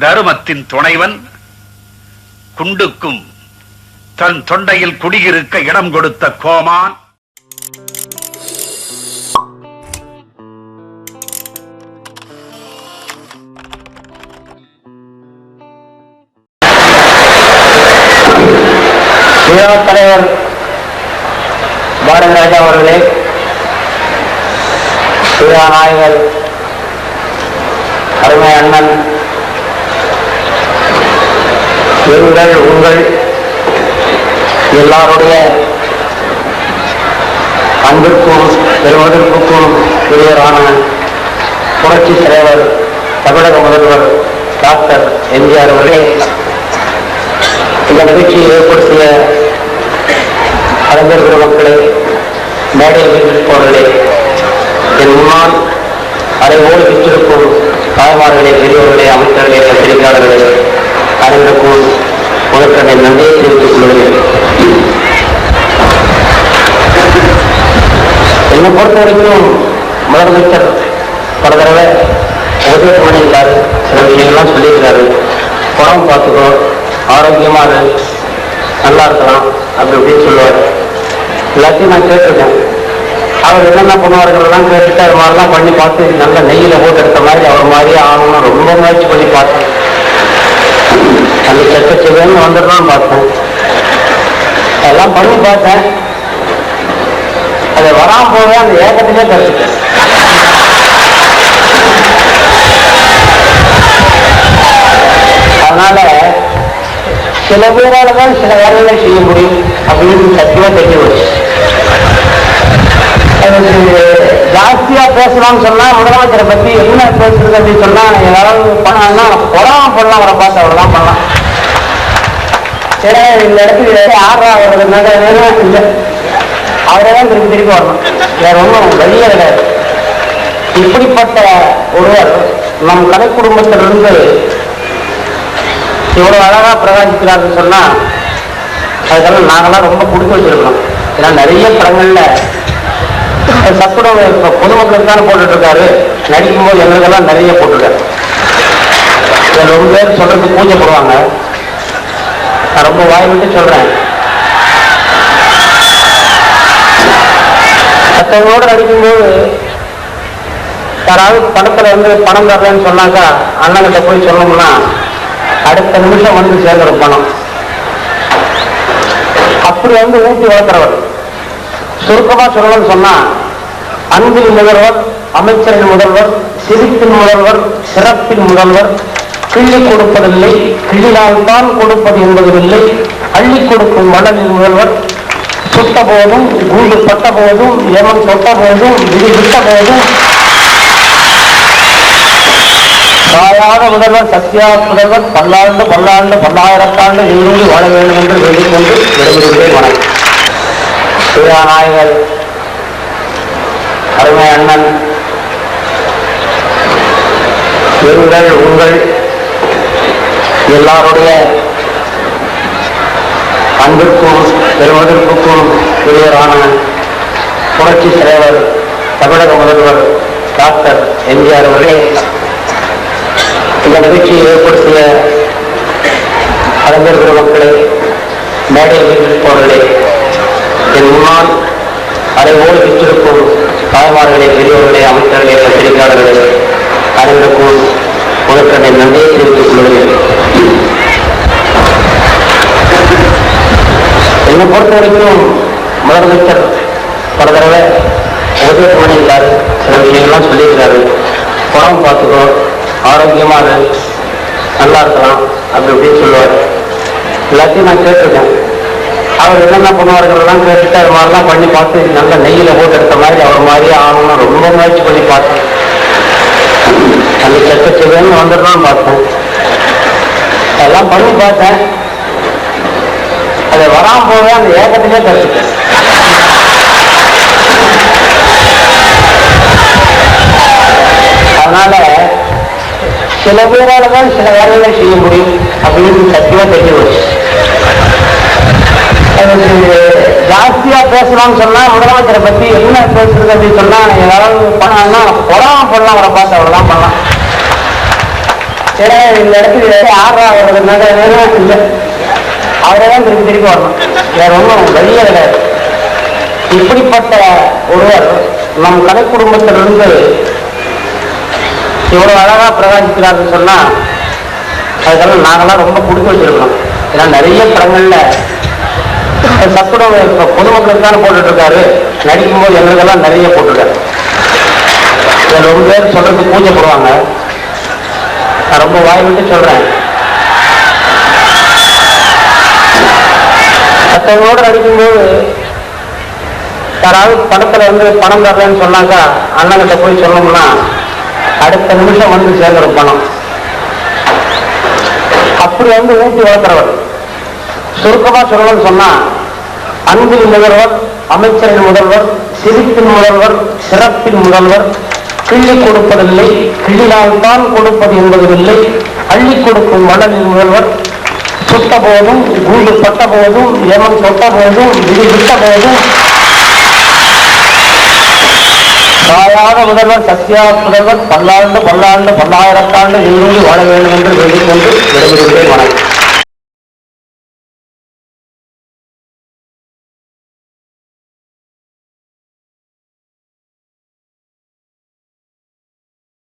தருமத்தின் துணைவன் குண்டுக்கும் தன் தொண்டையில் குடியிருக்க இடம் கொடுத்த கோமான். தலைவர் பாரத அவர்களே நாயகர் அருமை அண்ணன் எங்கள் உங்கள் எல்லாருடைய அன்பிற்கும் பெருமதிப்புக்கும் உரியரான புரட்சி தலைவர் தமிழக முதல்வர் டாக்டர் எம்ஜிஆர் அவர்களே இந்த நிகழ்ச்சியை ஏற்படுத்திய அறிஞர் மக்களே மேடையில் இருப்பவர்களே என் முன்னால் அரைவோடு விற்றிருக்கும் தாய்மார்களே பெரியவர்களே அமைச்சர்களே பத்திரிகையாளர்களே அனைவருக்கும் முதற்கனை நன்றியை தெரிவித்துக் கொள்கிறேன் என்னை பொறுத்த வரைக்கும் முதலமைச்சர் பல தடவை உதவி பண்ணியிருக்காரு சில விஷயங்கள்லாம் சொல்லியிருக்காரு. உடம்பு பார்த்துக்கோ ஆரோக்கியமா நல்லா இருக்கலாம் அப்படி இப்படின்னு சொல்லுவார். எல்லாத்தையும் நான் கேட்டிருக்கேன். அவர் என்னென்ன பண்ணுவார்கள்லாம் கேட்டுட்டு அது மாதிரிலாம் பண்ணி பார்த்து நல்ல நெய்யில் போட்டு எடுத்த மாதிரி அவர் மாதிரி ஆகணும்னு ரொம்ப முயற்சி பண்ணி பார்த்தேன். அந்த செக்க செவன்னு வந்துடலாம்னு பார்த்தேன். அதெல்லாம் பண்ணி பார்த்தேன். அது வராம போக அந்த ஏகத்திலே கற்றுட்டேன் அதனால சில பேரால தான் சில வேலைகளை செய்ய முடியும் அப்படின்னு சத்தியமா தெரிஞ்சு போச்சு. ஜாஸ்தியா பேசலாம்னு சொன்னா முதலமைச்சரை பத்தி என்ன பேசுறது அப்படின்னு சொன்னா ஏதாவது பண்ணாங்கன்னா பொறாம பண்ணலாம் அவரை பார்த்து அவ்வளவுதான் பண்ணலாம். சரி இந்த இடத்துக்கு ஆர்வம் வர்றதுனால இல்லை. அவரே தான் திருப்பி திருப்பி வரணும். வேற ஒன்றும் வழியே கிடையாது. இப்படிப்பட்ட ஒருவர் நம் கலை குடும்பத்திலிருந்து இவ்வளவு அழகா பிரகாசிக்கிறாருன்னு சொன்னா அதுக்கெல்லாம் நாங்கெல்லாம் ரொம்ப கொடுத்து வச்சிருக்கோம் ஏன்னா நிறைய படங்கள்ல சத்துணவு இப்போ பொதுமக்களுக்கு தானே போட்டுட்டு இருக்காரு நடிக்கும்போது எங்களுக்கெல்லாம் நிறைய போட்டுருக்காரு இதுல ரொம்ப பேர் சொல்றதுக்கு பூஜை போடுவாங்க நான் ரொம்ப வாய் விட்டு சொல்றேன். மற்றவங்களோட நடிக்கும்போது யாராவது பணத்தில் வந்து பணம் தரலன்னு சொன்னாக்கா அண்ணன்கிட்ட போய் சொல்லணும்னா அடுத்த நிமிஷம் வந்து சேர்ந்துடும் பணம். அப்படி வந்து ஊட்டி வளர்க்குறவர். சுருக்கமாக சொல்லணும்னு சொன்னா அன்பின் முதல்வர் அமைச்சரின் முதல்வர் சிரிப்பின் முதல்வர் சிறப்பின் முதல்வர் கிள்ளி கொடுப்பதில்லை கிள்ளினால் தான் கொடுப்பது என்பதில்லை அள்ளி கொடுக்கும் மணலின் முதல்வர் சுட்ட போதும் கூண்டு பட்ட போதும் எவன் தொட்ட போதும் விதி விட்ட போதும். தாயாக முதல்வர் சத்யா முதல்வர் பல்லாண்டு பல்லாண்டு பல்லாயிரத்தாண்டு இன்னொன்று வாழ வேண்டும் என்று வேண்டிக்கொண்டு விடைபெறுகிறேன் வணக்கம். நாயகர் அருமை அண்ணன் எங்கள் உங்கள் எல்லாருடைய அன்பிற்கும் பெருமதிப்புக்கும் உரியரான புரட்சி தலைவர் தமிழக முதல்வர் டாக்டர் எம்ஜிஆர் அவர்களே இந்த நிகழ்ச்சியை ஏற்படுத்திய அறிஞர்கள் மக்களே மேடையில் இருப்பவர்களே என் முன்னால் அனைவோடு விற்றிருக்கும் தாய்மார்களே பெரியவர்களே அமைச்சர்களே பத்திரிகையாளர்களே அனைவருக்கும் முதற்கடை நன்றியை தெரிவித்துக் கொள்கிறேன். என்னை பொறுத்த வரைக்கும் முதலமைச்சர் பல தடவை உதவி பண்ணியிருக்காரு சில விஷயங்கள்லாம் சொல்லியிருக்காரு. உடம்பு பார்த்துக்கோ ஆரோக்கியமாக நல்லா இருக்கலாம் அப்படி இப்படின்னு சொல்லுவார். எல்லாத்தையும் நான் கேட்டிருக்கேன். அவர் என்னென்ன பண்ணுவார்கள்லாம் கேட்டுட்டு அது மாதிரிலாம் பண்ணி பார்த்து நல்ல நெய்யில போட்டு எடுத்த மாதிரி அவர் மாதிரியே ஆகணும்னு ரொம்ப முயற்சி பண்ணி பார்த்தேன். அந்த செக்க செவன்னு வந்துடணும்னு பார்த்தேன். எல்லாம் பண்ணி பார்த்தேன். அது வராம போவே அந்த ஏக்கத்திலே கற்றுட்டேன் அதனால சில பேரால தான் சில வேலைகளை செய்ய முடியும் அப்படின்னு சத்தியமா தெரியும் அதுக்கு ஜாஸ்தியா பேசலாம்னு சொன்னா முதலமைச்சரை பத்தி என்ன பேசுறது அப்படின்னு சொன்னா ஏதாவது பண்ணலாம்னா பொறாம பண்ணலாம் அவரை பார்த்து அவ்வளவுதான் பண்ணலாம். ஏன்னா இந்த இடத்துல ஆறா வர்றதுனால இல்லை. அவரே தான் திருப்பி திருப்பி வரணும். வேற ஒன்றும் வழியே கிடையாது. இப்படிப்பட்ட ஒருவர் நம் கலை குடும்பத்திலிருந்து இவ்வளவு அழகா பிரகாசிக்கிறாருன்னு சொன்னா அதுக்கெல்லாம் நாங்களாம் ரொம்ப கொடுத்து வச்சிருக்கோம் ஏன்னா நிறைய படங்கள்ல சத்துணவு இப்ப பொதுமக்களுக்கு தானே போட்டுட்டு இருக்காரு நடிக்கும்போது எங்களுக்கெல்லாம் நிறைய போட்டிருக்காரு இதுல ரொம்ப பேர் சொல்றதுக்கு பூஜை போடுவாங்க நான் ரொம்ப வாய் விட்டு சொல்றேன். மற்றவங்களோட நடிக்கும்போது யாராவது படத்துல வந்து பணம் தரலன்னு சொன்னாக்கா அண்ணன்கிட்ட போய் சொன்னோம்னா அடுத்த நிமிஷம் வந்து சேர்ந்துடும் பணம். அப்படி வந்து ஊட்டி வளர்த்துறவர் சுருக்கமா சொல்லணும்னு சொன்னா அன்பின் முதல்வர் அமைச்சரின் முதல்வர் சிரிப்பின் முதல்வர் சிறப்பின் முதல்வர். கிள்ளி கொடுப்பதில்லை கிள்ளினால் தான் கொடுப்பது என்பதில்லை. அள்ளி கொடுக்கும் மணலின் முதல்வர் சுட்ட போதும் கூண்டு பட்ட போதும் எவன் தொட்ட போதும் விதி விட்ட போதும். சாயாத முதல்வர் சத்யா முதல்வர் பல்லாண்டு பல்லாண்டு பல்லாயிரத்தாண்டு நீரோடு வாழ வேண்டும் என்று வேண்டிக் கொண்டு விடைபெறுகிறேன். வணக்கம்.